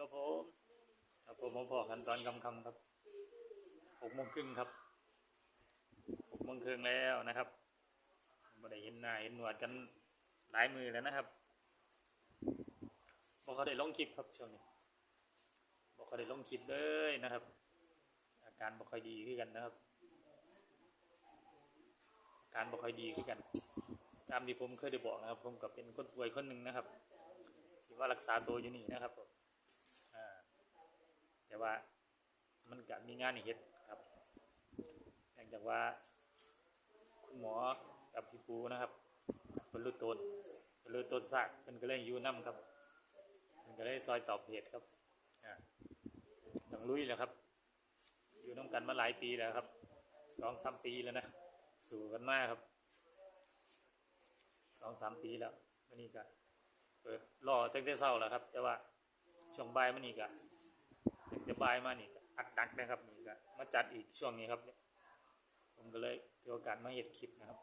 ครับผมครับผมมาพอกันตอนคำคำครับหกโมงครึ่งครับหกโมงครึ่งแล้วนะครับไม่ได้เห็นหน้าเห็นหนวดกันหลายมือแล้วนะครับบอกเขาได้ลงคลิปครับช่วงนี้บอกเขาได้ลงคลิปเลยนะครับ อาการบ่ค่อยดีขึ้นกันนะครับ อาการบ่ค่อยดีขึ้นกันตามที่ผมเคยได้บอกนะครับ ผมก็เป็นคนป่วยคนหนึ่งนะครับที่ว่ารักษาตัวอยู่นี่นะครับผม แต่ว่ามันก็มีงานให้เฮ็ดครับเนื่องจากว่าคุณหมอกับพี่ปูนะครับเป็นรู้ตนเป็นรู้ตนซากเป็นก็เลยอยู่นํครับเป็นก็เลยซอยตอบเหตุครับอ่าต้องลุยแล้วครับ อยู่น้ำกันมาหลายปีแล้วครับสองสามปีแล้วนะสู่กันมากครับสองสามปีแล้ววันนี้ก็เปิดรอตั้งแต่เช้าแล้วครับ แต่ว่าช่วงบ่ายมานี่ก็ตั้งแต่ บายมานี่อัดดักนะครับนี่ก็มาจัดอีกช่วงนี้ครับเนี่ยผมก็เลยถือโอกาสมาเห็ดคลิปนะครับ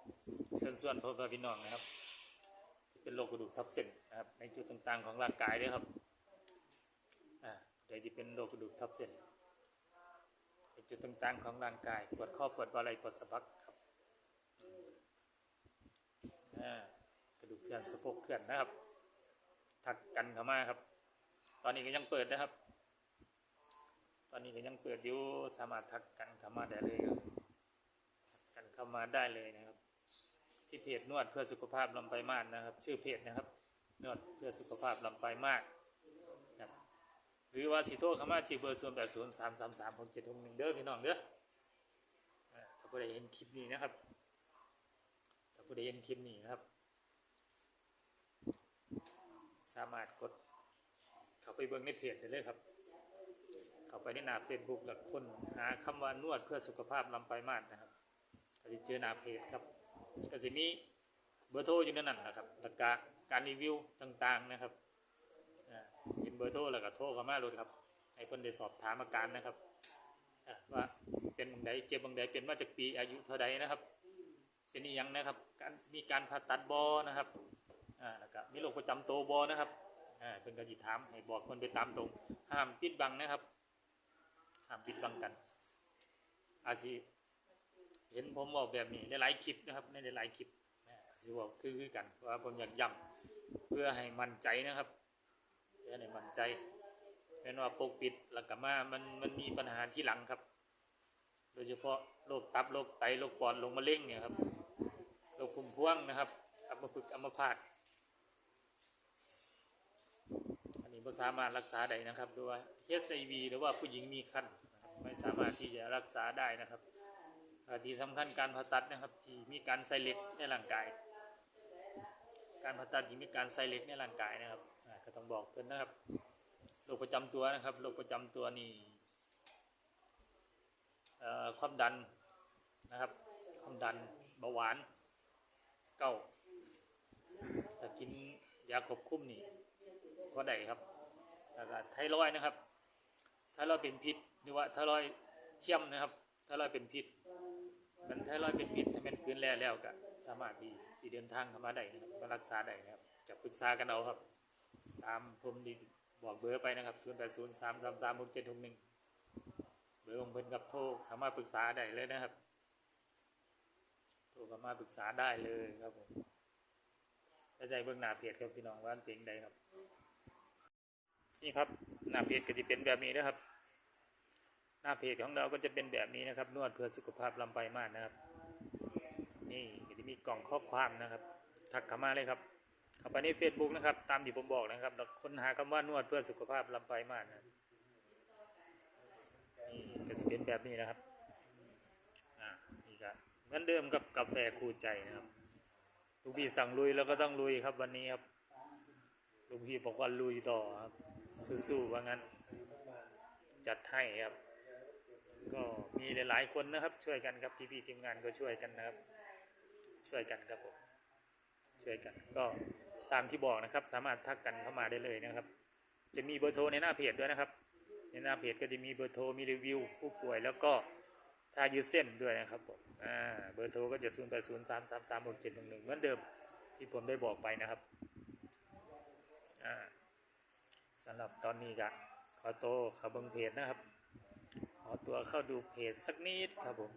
เชิญส่วนพ่อพี่น้องนะครับ ที่เป็นโรคกระดูกทับเส้นนะครับ ในจุดต่างๆของร่างกายด้วยครับอ่าใดที่เป็นโรคกระดูกทับเส้นในจุดต่างๆของร่างกายปวดข้อปวดบ่าไหล่ปวดสะบักครับอ่ากระดูกเคลื่อนสะโพกเคลื่อนนะครับทักกันเข้ามาครับ ตอนนี้ก็ยังเปิดนะครับ อนนี้ก็ยังเปิดอยู่สามารถทักกันเข้ามาได้เลยครับทักกันเข้ามาได้เลยนะครับ ที่เพจนวดเพื่อสุขภาพลำไปมากนะครับ ชื่อเพจนะครับ นวดเพื่อสุขภาพลำไปมากครับหรือว่าสิโทรเข้ามาที่เบอร์ศูนย์แปดศูนย์สามสามสามหกเจ็ดหกหนึ่งเด้อพี่น้องเด้อถ้าผู้ใดเห็นคลิปนี้นะครับถ้าผู้ใดเห็นคลิปนี้นะครับ สามารถกดเข้าไปเบิ่งในเพจได้เลยครับ เข้าไปในหน้าเฟซบุ๊กแล้วค้นหาคำว่านวดเพื่อสุขภาพลำไปลายมาดนะครับก็จะเจอหน้าเพจครับก็จะมีเบอร์โทรอยู่นนั้นนะครับแล้วก็การรีวิวต่างๆนะครับเห็นเบอร์โทรแล้วก็โทรเข้ามาเลยครับให้เพิ่นได้สอบถามอาการนะครับว่าเป็นบังใดเจ็บบังใดเป็นมาจากปีอายุเท่าใดนะครับ เป็นอีหยังนะครับการมีการผ่าตัดบอนะครับอ่าแล้วก็มีโรคประจำตัวบอนะครับอ่าเป็นกระยิถามให้บอกคนไปตามตรงห้ามปิดบังนะครับ ห้ามปิดบังกัน อาจจะเห็นผมบอกแบบนี้หลายๆคลิปนะครับในหลายๆคลิปสิบอกคือคือกันเพราะว่าผมอยากย้ำเพื่อให้มั่นใจนะครับเพื่อให้มั่นใจเป็นว่าปกปิดแล้วก็มามันมันมีปัญหาที่หลังครับ โดยเฉพาะโรคตับโรคไตโรคปอดโรคมะเร็งเนี่ยครับโรคภูมิพวงนะครับอัมพฤกษ์อัมพาต ไม่สามารถรักษาได้นะครับด้วย HIV หรือว่าผู้หญิงมีคันไม่สามารถที่จะรักษาได้นะครับที่สำคัญการผ่าตัดนะครับที่มีการใส่เหล็กในร่างกาย การผ่าตัดที่มีการใส่เหล็กในร่างกายนะครับก็ต้องบอกเพื่อนนะครับโรคประจำตัวนะครับโรคประจำตัวนี่ความดันนะครับ ความดันเบาหวานเก้าถ้ากินยาควบคุมนี่พอได้ครับ แล้วก็ไทรอยนะครับไทรอยเป็นพิษหรือว่าไทรอยเทียมนะครับไทรอยเป็นพิษมันไทรอยเป็นพิษถ้ามันเกินแล้วแล้วก็สามารถที่ที่เดินทางเข้ามาได้นะครับมารักษาได้นะครับจะปรึกษากันเอาครับ ตามผมดีบอกเบอร์ไปนะครับ0 8 0 3 3 3 6 7 6 1เบอร์ของเพิ่นกับโทรเข้ามาปรึกษาได้เลยนะครับโทรเข้ามาปรึกษาได้เลยครับผมแล้วใจเบื้องหน้าเพจครับพี่น้องว่านเป็นใดครับ นี่ครับหน้าเพจก็จะเป็นแบบนี้นะครับ หน้าเพจของเราก็จะเป็นแบบนี้นะครับ นวดเพื่อสุขภาพลำไปมาดนะครับ นี่ก็จะมีกล่องข้อความนะครับทักเข้ามาเลยครับเข้าไปใน Facebook นะครับ ตามที่ผมบอกนะครับค้นหาคำว่านวดเพื่อสุขภาพลำไปมาดนะครับนี่ก็จะเป็นแบบนี้นะครับอ่านี่ก็เหมือนเดิมกับกาแฟคู่ใจนะครับลูกพี่สั่งลุยแล้วก็ต้องลุยครับวันนี้ครับลุงพี่บอกว่าลุยต่อครับ สู้ๆว่างั้น จัดให้ครับ ก็มีหลายๆคนนะครับ ช่วยกันครับพี่ๆทีมงานก็ช่วยกันนะครับ ช่วยกันครับผมช่วยกัน ก็ตามที่บอกนะครับ สามารถทักกันเข้ามาได้เลยนะครับ จะมีเบอร์โทรในหน้าเพจด้วยนะครับ ในหน้าเพจก็จะมีเบอร์โทรมีรีวิวผู้ป่วยแล้วก็ทายืดเส้นด้วยนะครับผมเบอร์โทรก็จะ 0 8 0 3 3 3 6 7 1 1 เหมือนเดิมที่ผมได้บอกไปนะครับ อ่า สำหรับตอนนี้ก็ขอโตวขับเบิงเพจนะครับ ขอตัวเข้าดูเพจสักนิดครับผม